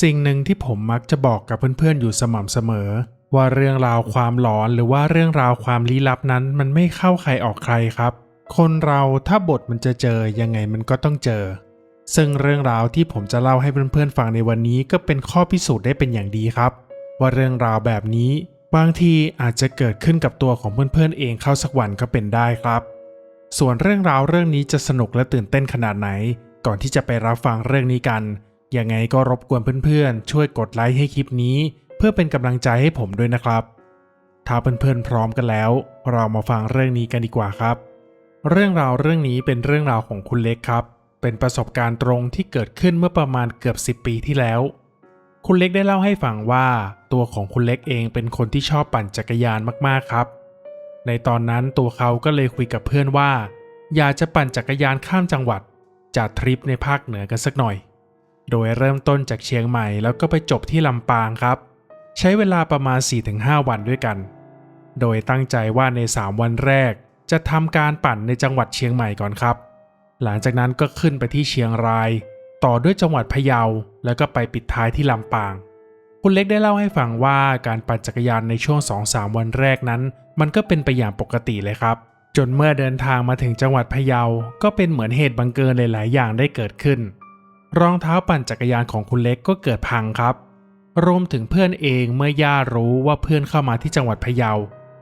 สิ่งหนึ่งที่ผมมักจะบอกกับเพื่อนๆอยู่สม่ำเสมอ ว่าเรื่องราวความหลอนหรือว่าเรื่องราวความลี้ลับนั้น มันไม่เข้าใครออกใครครับ คนเราถ้าบทมันจะเจอยังไงมันก็ต้องเจอ ซึ่งเรื่องราวที่ผมจะเล่าให้เพื่อนๆฟังในวันนี้ก็เป็นข้อพิสูจน์ได้เป็นอย่างดีครับ ว่าเรื่องราวแบบนี้บางทีอาจจะเกิดขึ้นกับตัวของเพื่อนๆเองเข้าสักวันก็เป็นได้ครับ ส่วนเรื่องราวเรื่องนี้จะสนุกและตื่นเต้นขนาดไหน ก่อนที่จะไปรับฟังเรื่องนี้กัน ยังไงก็รบกวนเพื่อนๆ ช่วยกดไลค์ให้คลิปนี้ เพื่อเป็นกำลังใจให้ผมด้วยนะครับ ถ้าเพื่อนๆพร้อมกันแล้ว เรามาฟังเรื่องนี้กันดีกว่าครับ เรื่องราวเรื่องนี้เป็นเรื่องราวของคุณเล็กครับ เป็นประสบการณ์ตรงที่เกิดขึ้นเมื่อประมาณเกือบ 10 ปีที่แล้ว คุณเล็กได้เล่าให้ฟังว่า ตัวของคุณเล็กเองเป็นคนที่ชอบปั่นจักรยานมากๆครับ ในตอนนั้นตัวเขาก็เลยคุยกับเพื่อนว่า อยากจะปั่นจักรยานข้ามจังหวัดจัดทริปในภาคเหนือกันสักหน่อย โดยเริ่มต้นจากเชียงใหม่แล้วก็ไปจบที่ลำปางครับ ใช้เวลาประมาณ 4-5 วันด้วยกัน โดยตั้งใจว่าใน 3 วันแรก จะทำการปั่นในจังหวัดเชียงใหม่ก่อนครับ หลังจากนั้นก็ขึ้นไปที่เชียงราย ต่อด้วยจังหวัดพะเยา แล้วก็ไปปิดท้ายที่ลำปาง คุณเล็กได้เล่าให้ฟังว่าการปั่นจักรยานในช่วง 2-3 วันแรกนั้น มันก็เป็นไปอย่างปกติเลยครับจนเมื่อเดินทางมาถึงจังหวัดพะเยา ก็เป็นเหมือนเหตุบังเกิญหลาย ๆ อย่างได้เกิดขึ้น รองเท้าปั่นจักรยานของคุณเล็กก็เกิดพังครับ รวมถึงเพื่อนเองเมื่อญาติรู้ว่าเพื่อนเข้ามาที่จังหวัดพะเยา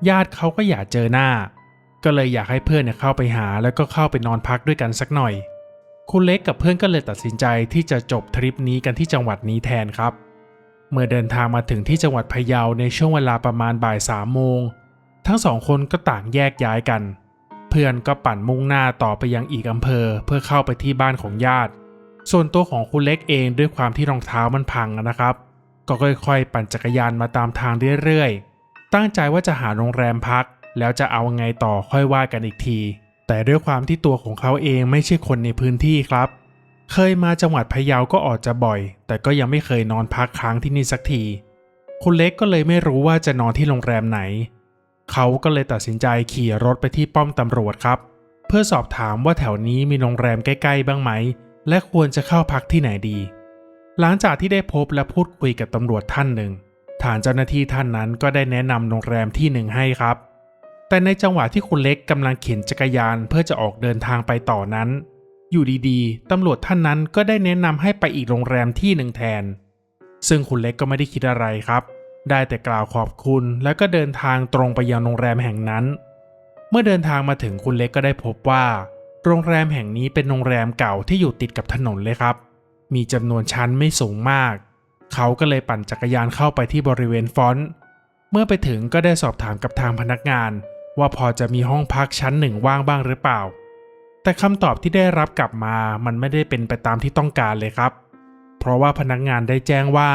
ญาติเขาก็อยากเจอหน้า ก็เลยอยากให้เพื่อนเนี่ยเข้าไปหาแล้วก็เข้าไปนอนพักด้วยกันสักหน่อย คุณเล็กกับเพื่อนก็เลยตัดสินใจที่จะจบทริปนี้กันที่จังหวัดนี้แทนครับ เมื่อเดินทางมาถึงที่จังหวัดพะเยาในช่วงเวลาประมาณบ่ายสามโมง ทั้งสองคนก็ต่างแยกย้ายกัน เพื่อนก็ปั่นมุ่งหน้าต่อไปยังอีกอำเภอเพื่อเข้าไปที่บ้านของญาติ ส่วนตัวของคุณเล็กเองด้วยความที่รองเท้ามันพังนะครับ ก็ค่อยๆ ปั่นจักรยานมาตามทางเรื่อยๆ ตั้งใจว่าจะหาโรงแรมพัก แล้วจะเอาไงต่อค่อยว่ากันอีกที แต่ด้วยความที่ตัวของเขาเองไม่ใช่คนในพื้นที่ครับ เคยมาจังหวัดพะเยาก็ออกจะบ่อย แต่ก็ยังไม่เคยนอนพักค้างที่นี่สักที คุณเล็กก็เลยไม่รู้ว่าจะนอนที่โรงแรมไหน เขาก็เลยตัดสินใจขี่รถไปที่ป้อมตำรวจครับ เพื่อสอบถามว่าแถวนี้มีโรงแรมใกล้ๆบ้างไหม และควรจะเข้าพักที่ไหนดี หลังจากที่ได้พบและพูดคุยกับตำรวจท่านหนึ่งฐานเจ้าหน้าที่ท่านนั้นก็ได้แนะนำโรงแรมที่หนึ่งให้ครับ แต่ในจังหวะที่คุณเล็กกำลังเข็นจักรยานเพื่อจะออกเดินทางไปต่อนั้น อยู่ดีๆตำรวจท่านนั้นก็ได้แนะนำให้ไปอีกโรงแรมที่หนึ่งแทน ซึ่งคุณเล็กก็ไม่ได้คิดอะไรครับ ได้แต่กล่าวขอบคุณ แล้วก็เดินทางตรงไปยังโรงแรมแห่งนั้น เมื่อเดินทางมาถึงคุณเล็กก็ได้พบว่า โรงแรมแห่งนี้เป็นโรงแรมเก่าที่อยู่ติดกับถนนเลยครับ มีจำนวนชั้นไม่สูงมาก เขาก็เลยปั่นจักรยานเข้าไปที่บริเวณฟอนต์ เมื่อไปถึงก็ได้สอบถามกับทางพนักงาน ว่าพอจะมีห้องพักชั้นหนึ่งว่างบ้างหรือเปล่า แต่คำตอบที่ได้รับกลับมามันไม่ได้เป็นไปตามที่ต้องการเลยครับ เพราะว่าพนักงานได้แจ้งว่า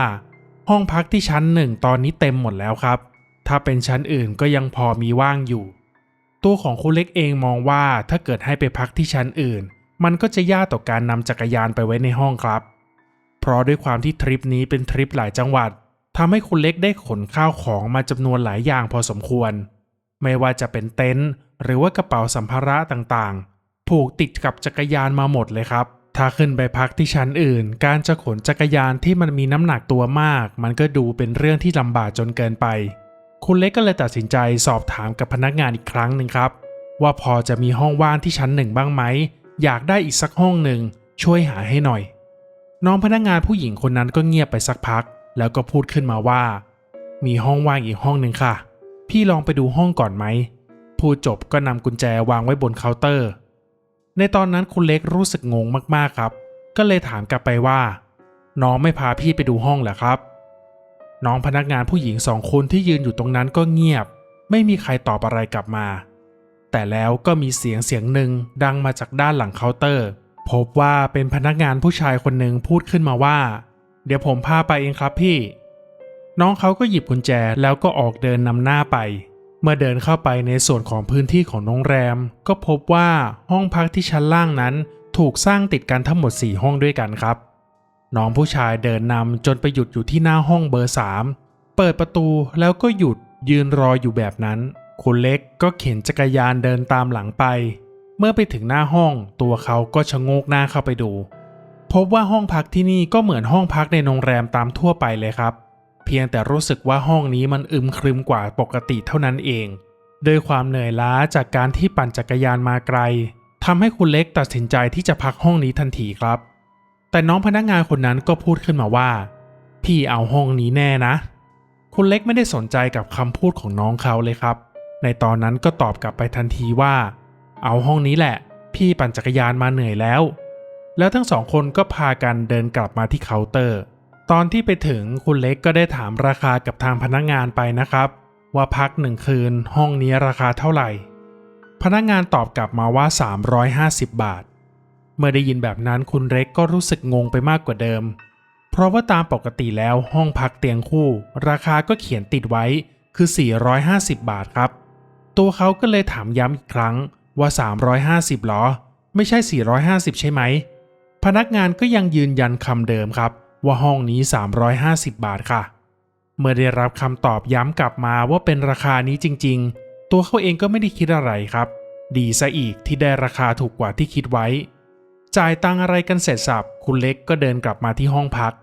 ห้องพักที่ชั้นหนึ่งตอนนี้เต็มหมดแล้วครับ ถ้าเป็นชั้นอื่นก็ยังพอมีว่างอยู่ ตัวของคุณเล็กเองมองว่าถ้าเกิดให้ไปพักที่ชั้นอื่น มันก็จะยากต่อการนำจักรยานไปไว้ในห้องครับ เพราะด้วยความที่ทริปนี้เป็นทริปหลายจังหวัดทำให้คุณเล็กได้ขนข้าวของมาจำนวนหลายอย่างพอสมควร ไม่ว่าจะเป็นเต็นท์หรือว่ากระเป๋าสัมภาระต่างๆ ผูกติดกับจักรยานมาหมดเลยครับ ถ้าขึ้นไปพักที่ชั้นอื่น การจะขนจักรยานที่มันมีน้ำหนักตัวมาก มันก็ดูเป็นเรื่องที่ลำบากจนเกินไป คุณเล็กก็เลยตัดสินใจสอบถามกับพนักงานอีกครั้งหนึ่งครับ ว่าพอจะมีห้องว่างที่ชั้นหนึ่งบ้างไหม อยากได้อีกสักห้องหนึ่งช่วยหาให้หน่อย น้องพนักงานผู้หญิงคนนั้นก็เงียบไปสักพัก แล้วก็พูดขึ้นมาว่า มีห้องว่างอีกห้องหนึ่งค่ะ พี่ลองไปดูห้องก่อนไหมพูดจบก็นำกุญแจวางไว้บนเคาน์เตอร์ ในตอนนั้นคุณเล็กรู้สึกงงมากๆครับ ก็เลยถามกลับไปว่า น้องไม่พาพี่ไปดูห้องเหรอครับ น้องพนักงานผู้หญิงสองคนที่ยืนอยู่ตรงนั้นก็เงียบ ไม่มีใครตอบอะไรกลับมา แต่แล้วก็มีเสียงเสียงหนึ่งดังมาจากด้านหลังเคาน์เตอร์ พบว่าเป็นพนักงานผู้ชายคนหนึ่งพูดขึ้นมาว่า เดี๋ยวผมพาไปเองครับพี่ น้องเขาก็หยิบกุญแจแล้วก็ออกเดินนำหน้าไป เมื่อเดินเข้าไปในส่วนของพื้นที่ของโรงแรม ก็พบว่าห้องพักที่ชั้นล่างนั้น ถูกสร้างติดกันทั้งหมด 4 ห้องด้วยกันครับ น้องผู้ชายเดินนำจนไปหยุดอยู่ที่หน้าห้องเบอร์3เปิดประตูแล้วก็หยุดยืนรออยู่แบบนั้น คุณเล็กก็เข็นจักรยานเดินตามหลังไป เมื่อไปถึงหน้าห้องตัวเขาก็ชะโงกหน้าเข้าไปดูพพบว่าห้องพักที่นี่ก็เหมือนห้องพักในโรงแรมตามทั่วไปเลยครับ เพียงแต่รู้สึกว่าห้องนี้มันอึมครึมกว่าปกติเท่านั้นเองด้วยความเหนื่อยล้าจากการที่ปั่นจักรยานมาไกลทำให้คุณเล็กตัดสินใจที่จะพักห้องนี้ทันทีครับ แต่น้องพนักงานคนนั้นก็พูดขึ้นมาว่า พี่เอาห้องนี้แน่นะ คุณเล็กไม่ได้สนใจกับคำพูดของน้องเขาเลยครับ ในตอนนั้นก็ตอบกลับไปทันทีว่า เอาห้องนี้แหละ พี่ปั่นจักรยานมาเหนื่อยแล้ว แล้วทั้งสองคนก็พากันเดินกลับมาที่เคาน์เตอร์ ตอนที่ไปถึงคุณเล็กก็ได้ถามราคากับทางพนักงานไปนะครับ ว่าพักหนึ่งคืนห้องนี้ราคาเท่าไหร่ พนักงานตอบกลับมาว่า 350 บาท เมื่อได้ยินแบบนั้นคุณเล็กก็รู้สึกงงไปมากกว่าเดิม เพราะว่าตามปกติแล้วห้องพักเตียงคู่ ราคาก็เขียนติดไว้คือ 450 บาทครับ ตัวเขาก็เลยถามย้ำอีกครั้งว่า 350หรอ ไม่ใช่ 450 ใช่ไหม พนักงานก็ยังยืนยันคำเดิมครับ ว่าห้องนี้ 350 บาทค่ะ เมื่อได้รับคำตอบย้ำกลับมาว่าเป็นราคานี้จริง ๆ ตัวเขาเองก็ไม่ได้คิดอะไรครับ ดีซะอีกที่ได้ราคาถูกกว่าที่คิดไว้ จ่ายตังอะไรกันเสร็จสับคุณเล็กก็เดินกลับมาที่ห้องพัก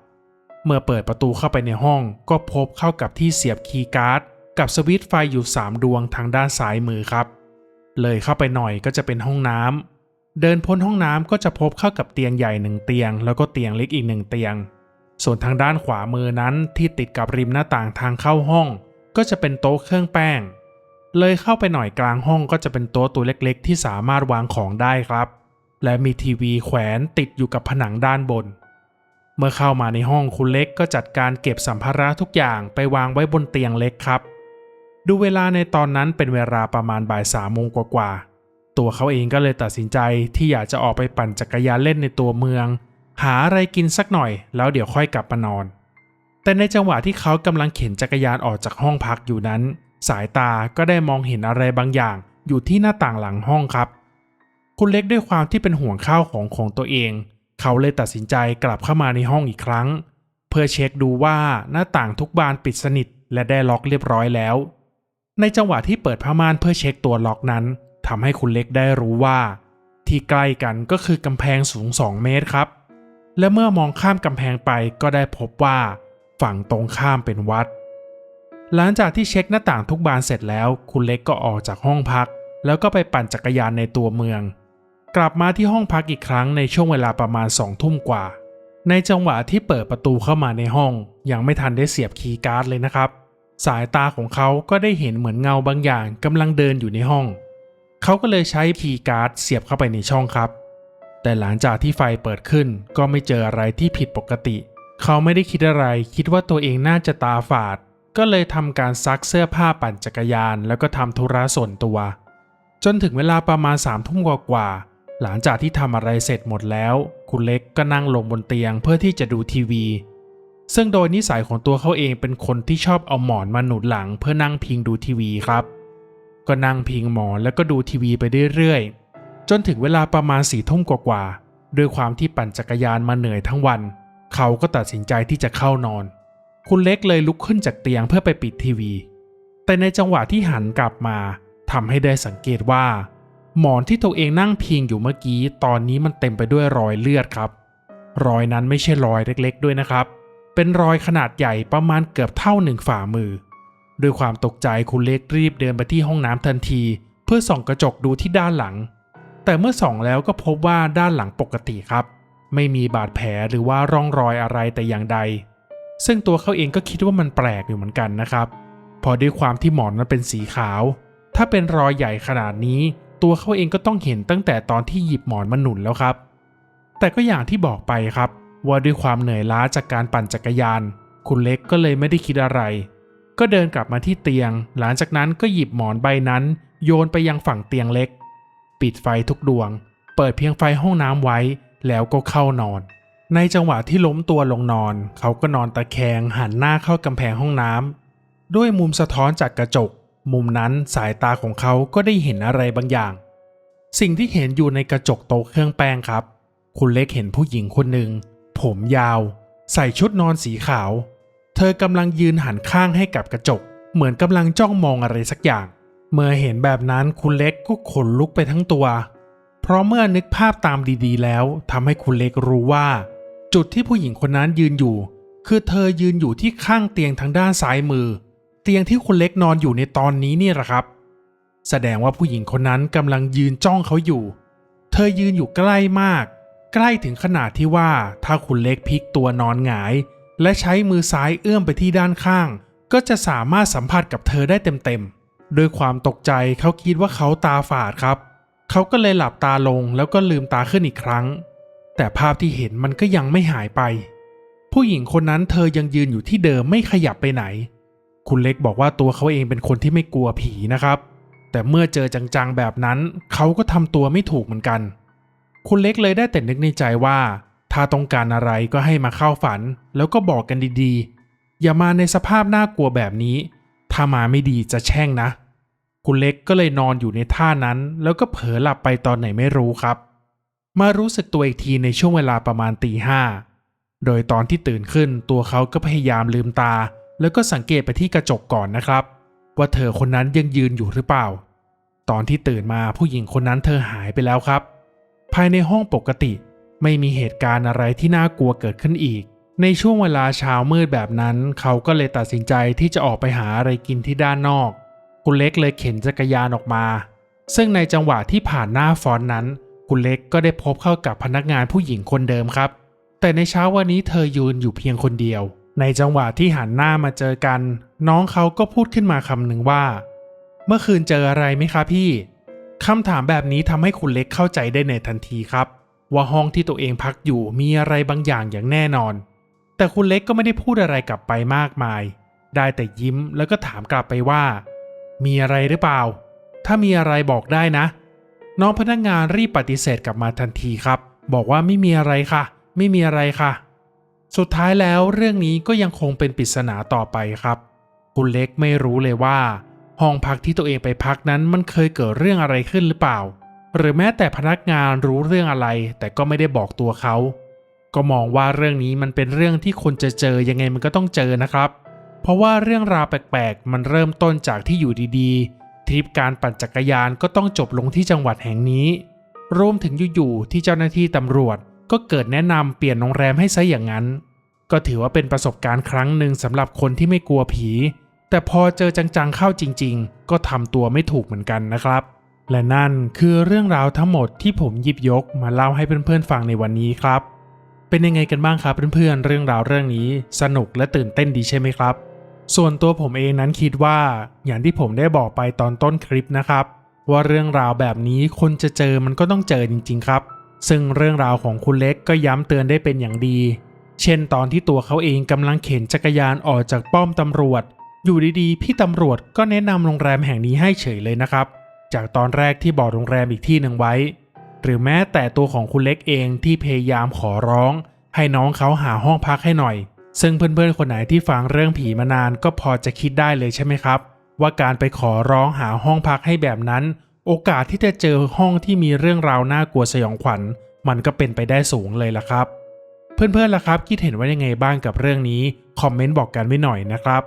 เมื่อเปิดประตูเข้าไปในห้องก็พบเข้ากับที่เสียบคีย์การ์ดกับสวิตช์ไฟอยู่ 3 ดวงทางด้านซ้ายมือครับ เลยเข้าไปหน่อยก็จะเป็นห้องน้ำเดินพ้นห้องน้ำก็จะพบเข้ากับเตียงใหญ่หนึ่งเตียง แล้วก็เตียงเล็กอีกหนึ่งเตียง ส่วนทางด้านขวามือนั้นที่ติดกับริมหน้าต่างทางเข้าห้อง ก็จะเป็นโต๊ะเครื่องแป้ง เลยเข้าไปหน่อยกลางห้องก็จะเป็นโต๊ะตัวเล็กๆ ที่สามารถวางของได้ครับ และมีทีวีแขวนติดอยู่กับผนังด้านบน เมื่อเข้ามาในห้องคุณเล็กก็จัดการเก็บสัมภาระทุกอย่างไปวางไว้บนเตียงเล็กครับ ดูเวลาในตอนนั้นเป็นเวลาประมาณบ่ายสามโมงกว่าๆตัวเขาเองก็เลยตัดสินใจที่อยากจะออกไปปั่นจักรยานเล่นในตัวเมือง หาอะไรกินสักหน่อยแล้วเดี๋ยวค่อยกลับมานอน แต่ในจังหวะที่เขากำลังเข็นจักรยานออกจากห้องพักอยู่นั้น สายตาก็ได้มองเห็นอะไรบางอย่างอยู่ที่หน้าต่างหลังห้องครับ คุณเล็กด้วยความที่เป็นห่วงข้าวของของตัวเอง เขาเลยตัดสินใจกลับเข้ามาในห้องอีกครั้ง เพื่อเช็คดูว่าหน้าต่างทุกบานปิดสนิทและได้ล็อกเรียบร้อยแล้ว ในจังหวะที่เปิดผ้าม่านเพื่อเช็คตัวล็อกนั้นทำให้คุณเล็กได้รู้ว่า ที่ใกล้กันก็คือกำแพงสูง 2 เมตรครับ และเมื่อมองข้ามกำแพงไปก็ได้พบว่า ฝั่งตรงข้ามเป็นวัด หลังจากที่เช็คหน้าต่างทุกบานเสร็จแล้ว คุณเล็กก็ออกจากห้องพัก แล้วก็ไปปั่นจักรยานในตัวเมือง กลับมาที่ห้องพักอีกครั้งในช่วงเวลาประมาณสองทุ่มกว่า ในจังหวะที่เปิดประตูเข้ามาในห้อง ยังไม่ทันได้เสียบคีย์การ์ดเลยนะครับ สายตาของเขาก็ได้เห็นเหมือนเงาบางอย่างกำลังเดินอยู่ในห้อง เขาก็เลยใช้คีย์การ์ดเสียบเข้าไปในช่องครับ แต่หลังจากที่ไฟเปิดขึ้นก็ไม่เจออะไรที่ผิดปกติ เขาไม่ได้คิดอะไร คิดว่าตัวเองน่าจะตาฝาด ก็เลยทำการซักเสื้อผ้าปั่นจักรยาน แล้วก็ทำธุระส่วนตัว จนถึงเวลาประมาณสามทุ่มกว่าๆ หลังจากที่ทำอะไรเสร็จหมดแล้ว คุณเล็กก็นั่งลงบนเตียงเพื่อที่จะดูทีวี ซึ่งโดยนิสัยของตัวเขาเองเป็นคนที่ชอบเอาหมอนมาหนุนหลังเพื่อนั่งพิงดูทีวีครับ ก็นั่งพิงหมอนแล้วก็ดูทีวีไปเรื่อยๆ จนถึงเวลาประมาณสี่ทุ่มกว่าๆด้วยความที่ปั่นจักรยานมาเหนื่อยทั้งวัน เขาก็ตัดสินใจที่จะเข้านอน คุณเล็กเลยลุกขึ้นจากเตียงเพื่อไปปิดทีวี แต่ในจังหวะที่หันกลับมาทำให้ได้สังเกตว่า หมอนที่ตัวเองนั่งพิงอยู่เมื่อกี้ ตอนนี้มันเต็มไปด้วยรอยเลือดครับ รอยนั้นไม่ใช่รอยเล็กๆ ด้วยนะครับ เป็นรอยขนาดใหญ่ประมาณเกือบเท่าหนึ่งฝ่ามือ ด้วยความตกใจคุณเล็กรีบเดินไปที่ห้องน้ำทันที เพื่อส่องกระจกดูที่ด้านหลัง แต่เมื่อส่องแล้วก็พบว่าด้านหลังปกติครับ ไม่มีบาดแผลหรือว่าร่องรอยอะไรแต่อย่างใด ซึ่งตัวเขาเองก็คิดว่ามันแปลกอยู่เหมือนกันนะครับ พอด้วยความที่หมอนมันเป็นสีขาว ถ้าเป็นรอยใหญ่ขนาดนี้ ตัวเขาเองก็ต้องเห็นตั้งแต่ตอนที่หยิบหมอนมาหนุนแล้วครับ แต่ก็อย่างที่บอกไปครับ ว่าด้วยความเหนื่อยล้าจากการปั่นจักรยาน คุณเล็กก็เลยไม่ได้คิดอะไร ก็เดินกลับมาที่เตียง หลังจากนั้นก็หยิบหมอนใบนั้น โยนไปยังฝั่งเตียงเล็ก ปิดไฟทุกดวง เปิดเพียงไฟห้องน้ำไว้ แล้วก็เข้านอน ในจังหวะที่ล้มตัวลงนอน เขาก็นอนตะแคงหันหน้าเข้ากำแพงห้องน้ำด้วยมุมสะท้อนจากกระจก มุมนั้นสายตาของเขาก็ได้เห็นอะไรบางอย่าง สิ่งที่เห็นอยู่ในกระจกโต๊ะเครื่องแป้งครับ คุณเล็กเห็นผู้หญิงคนหนึ่ง ผมยาว ใส่ชุดนอนสีขาว เธอกำลังยืนหันข้างให้กับกระจก เหมือนกำลังจ้องมองอะไรสักอย่าง เมื่อเห็นแบบนั้นคุณเล็กก็ขนลุกไปทั้งตัว เพราะเมื่อนึกภาพตามดีๆ แล้วทำให้คุณเล็กรู้ว่า จุดที่ผู้หญิงคนนั้นยืนอยู่ คือเธอยืนอยู่ที่ข้างเตียงทางด้านซ้ายมือ ตียงที่คุณเล็กนอนอยู่ในตอนนี้นี่แหละครับ แสดงว่าผู้หญิงคนนั้นกำลังยืนจ้องเขาอยู่ เธอยืนอยู่ใกล้มาก ใกล้ถึงขนาดที่ว่าถ้าคุณเล็กพลิกตัวนอนหงาย และใช้มือซ้ายเอื้อมไปที่ด้านข้าง ก็จะสามารถสัมผัสกับเธอได้เต็มๆด้วยความตกใจเขาคิดว่าเขาตาฝาดครับ เขาก็เลยหลับตาลงแล้วก็ลืมตาขึ้นอีกครั้ง แต่ภาพที่เห็นมันก็ยังไม่หายไป ผู้หญิงคนนั้นเธอยังยืนอยู่ที่เดิมไม่ขยับไปไหน คุณเล็กบอกว่าตัวเขาเองเป็นคนที่ไม่กลัวผีนะครับ แต่เมื่อเจอจังๆแบบนั้น เขาก็ทำตัวไม่ถูกเหมือนกัน คุณเล็กเลยได้แต่นึกในใจว่า ถ้าต้องการอะไรก็ให้มาเข้าฝัน แล้วก็บอกกันดีๆ อย่ามาในสภาพน่ากลัวแบบนี้ ถ้ามาไม่ดีจะแช่งนะ คุณเล็กก็เลยนอนอยู่ในท่านั้น แล้วก็เผลอหลับไปตอนไหนไม่รู้ครับ มารู้สึกตัวอีกทีในช่วงเวลาประมาณตีห้าโดยตอนที่ตื่นขึ้นตัวเขาก็พยายามลืมตา แล้วก็สังเกตไปที่กระจกก่อนนะครับ ว่าเธอคนนั้นยังยืนอยู่หรือเปล่า ตอนที่ตื่นมาผู้หญิงคนนั้นเธอหายไปแล้วครับ ภายในห้องปกติไม่มีเหตุการณ์อะไรที่น่ากลัวเกิดขึ้นอีก ในช่วงเวลาเช้ามืดแบบนั้น เขาก็เลยตัดสินใจที่จะออกไปหาอะไรกินที่ด้านนอก คุณเล็กเลยเข็นจักรยานออกมา ซึ่งในจังหวะที่ผ่านหน้าฟอนนั้น คุณเล็กก็ได้พบเข้ากับพนักงานผู้หญิงคนเดิมครับ แต่ในเช้าวันนี้เธอยืนอยู่เพียงคนเดียว ในจังหวะที่หันหน้ามาเจอกัน น้องเขาก็พูดขึ้นมาคำหนึ่งว่า เมื่อคืนเจออะไรไหมคะพี่คำถามแบบนี้ทำให้คุณเล็กเข้าใจได้ในทันทีครับ ว่าห้องที่ตัวเองพักอยู่มีอะไรบางอย่างอย่างแน่นอน แต่คุณเล็กก็ไม่ได้พูดอะไรกลับไปมากมาย ได้แต่ยิ้มแล้วก็ถามกลับไปว่า มีอะไรหรือเปล่า ถ้ามีอะไรบอกได้นะ น้องพนักงานรีบปฏิเสธกลับมาทันทีครับ บอกว่าไม่มีอะไรค่ะ ไม่มีอะไรค่ะ สุดท้ายแล้วเรื่องนี้ก็ยังคงเป็นปริศนาต่อไปครับ คุณเล็กไม่รู้เลยว่า ห้องพักที่ตัวเองไปพักนั้นมันเคยเกิดเรื่องอะไรขึ้นหรือเปล่า หรือแม้แต่พนักงานรู้เรื่องอะไร แต่ก็ไม่ได้บอกตัวเขา ก็มองว่าเรื่องนี้มันเป็นเรื่องที่คนจะเจอยังไงมันก็ต้องเจอนะครับ เพราะว่าเรื่องราวแปลกๆ มันเริ่มต้นจากที่อยู่ดีๆ ทริปการปั่นจักรยานก็ต้องจบลงที่จังหวัดแห่งนี้ รวมถึงอยู่ๆที่เจ้าหน้าที่ตำรวจ ก็เกิดแนะนำเปลี่ยนโรงแรมให้ซะอย่างนั้น ก็ถือว่าเป็นประสบการณ์ครั้งหนึ่งสำหรับคนที่ไม่กลัวผี แต่พอเจอจังๆเข้าจริง ๆ ก็ทำตัวไม่ถูกเหมือนกันนะครับ และนั่นคือเรื่องราวทั้งหมดที่ผมหยิบยกมาเล่าให้เพื่อนๆฟังในวันนี้ครับ เป็นยังไงกันบ้างครับเพื่อนๆเรื่องราวเรื่องนี้ สนุกและตื่นเต้นดีใช่ไหมครับ ส่วนตัวผมเองนั้นคิดว่า อย่างที่ผมได้บอกไปตอนต้นคลิปนะครับ ว่าเรื่องราวแบบนี้คนจะเจอมันก็ต้องเจอจริง ๆ ครับ ซึ่งเรื่องราวของคุณเล็กก็ย้ำเตือนได้เป็นอย่างดี เช่นตอนที่ตัวเขาเองกำลังเข็นจักรยานออกจากป้อมตำรวจ อยู่ดีๆ พี่ตำรวจก็แนะนำโรงแรมแห่งนี้ให้เฉยเลยนะครับ จากตอนแรกที่บอกโรงแรมอีกที่หนึ่งไว้ หรือแม้แต่ตัวของคุณเล็กเองที่พยายามขอร้อง ให้น้องเขาหาห้องพักให้หน่อย ซึ่งเพื่อนๆคนไหนที่ฟังเรื่องผีมานานก็พอจะคิดได้เลยใช่ไหมครับ ว่าการไปขอร้องหาห้องพักให้แบบนั้น โอกาสที่จะเจอห้องที่มีเรื่องราวน่ากลัวสยองขวัญ มันก็เป็นไปได้สูงเลยล่ะครับ เพื่อนๆล่ะครับ คิดเห็นว่ายังไงบ้างกับเรื่องนี้ คอมเมนต์บอกกันไว้หน่อยนะครับ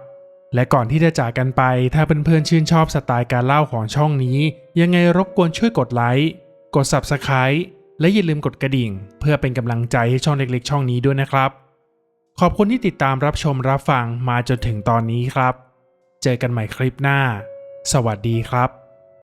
และก่อนที่จะจากกันไป ถ้าเพื่อนๆชื่นชอบสไตล์การเล่าของช่องนี้ ยังไงรบกวนช่วยกดไลค์ กด Subscribe และอย่าลืมกดกระดิ่ง เพื่อเป็นกำลังใจให้ช่องเล็กๆ ช่องนี้ด้วยนะครับ ขอบคุณที่ติดตามรับชมรับฟังมาจนถึงตอนนี้ครับ เจอกันใหม่คลิปหน้า สวัสดีครับ